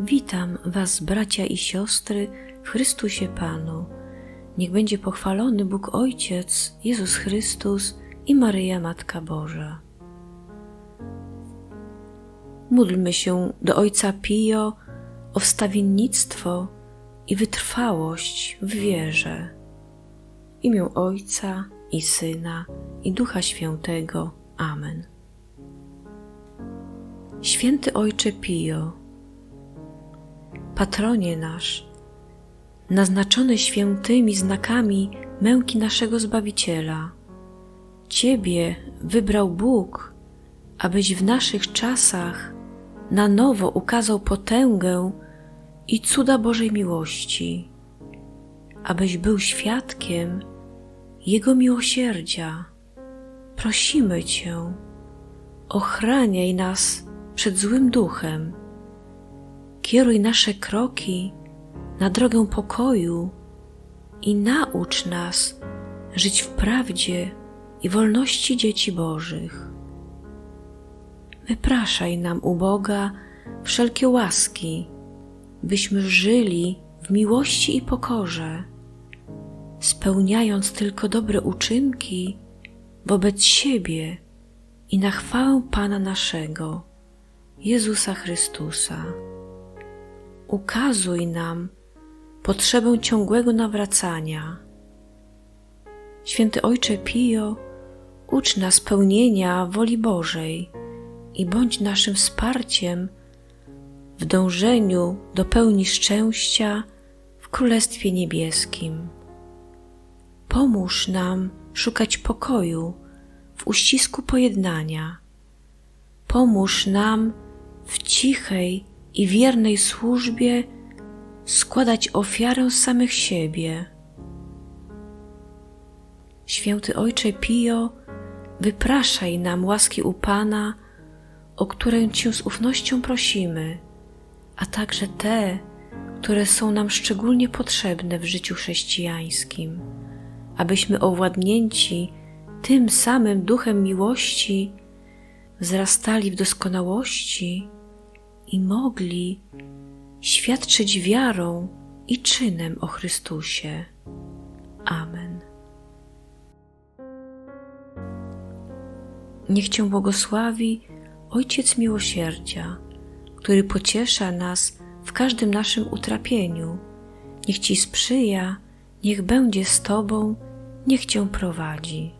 Witam Was, bracia i siostry, w Chrystusie Panu. Niech będzie pochwalony Bóg Ojciec, Jezus Chrystus i Maryja Matka Boża. Módlmy się do Ojca Pio o wstawiennictwo i wytrwałość w wierze. W imię Ojca i Syna i Ducha Świętego. Amen. Święty Ojcze Pio, patronie nasz, naznaczony świętymi znakami męki naszego Zbawiciela, Ciebie wybrał Bóg, abyś w naszych czasach na nowo ukazał potęgę i cuda Bożej miłości, abyś był świadkiem Jego miłosierdzia. Prosimy Cię, ochraniaj nas przed złym duchem, kieruj nasze kroki na drogę pokoju i naucz nas żyć w prawdzie i wolności dzieci Bożych. Wypraszaj nam u Boga wszelkie łaski, byśmy żyli w miłości i pokorze, spełniając tylko dobre uczynki wobec siebie i na chwałę Pana naszego, Jezusa Chrystusa. Ukazuj nam potrzebę ciągłego nawracania. Święty Ojcze Pio, ucz nas pełnienia woli Bożej i bądź naszym wsparciem w dążeniu do pełni szczęścia w Królestwie Niebieskim. Pomóż nam szukać pokoju w uścisku pojednania. Pomóż nam w cichej i wiernej służbie składać ofiarę samych siebie. Święty Ojcze Pio, wypraszaj nam łaski u Pana, o które Cię z ufnością prosimy, a także te, które są nam szczególnie potrzebne w życiu chrześcijańskim, abyśmy owładnięci tym samym duchem miłości wzrastali w doskonałości i mogli świadczyć wiarą i czynem o Chrystusie. Amen. Niech Cię błogosławi Ojciec Miłosierdzia, który pociesza nas w każdym naszym utrapieniu. Niech Ci sprzyja, niech będzie z Tobą, niech Cię prowadzi.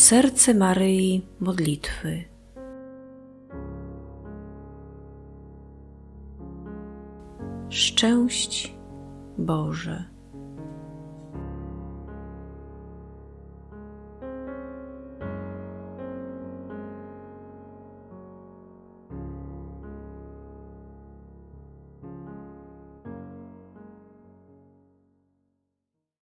Serce Maryi Modlitwy. Szczęść Boże.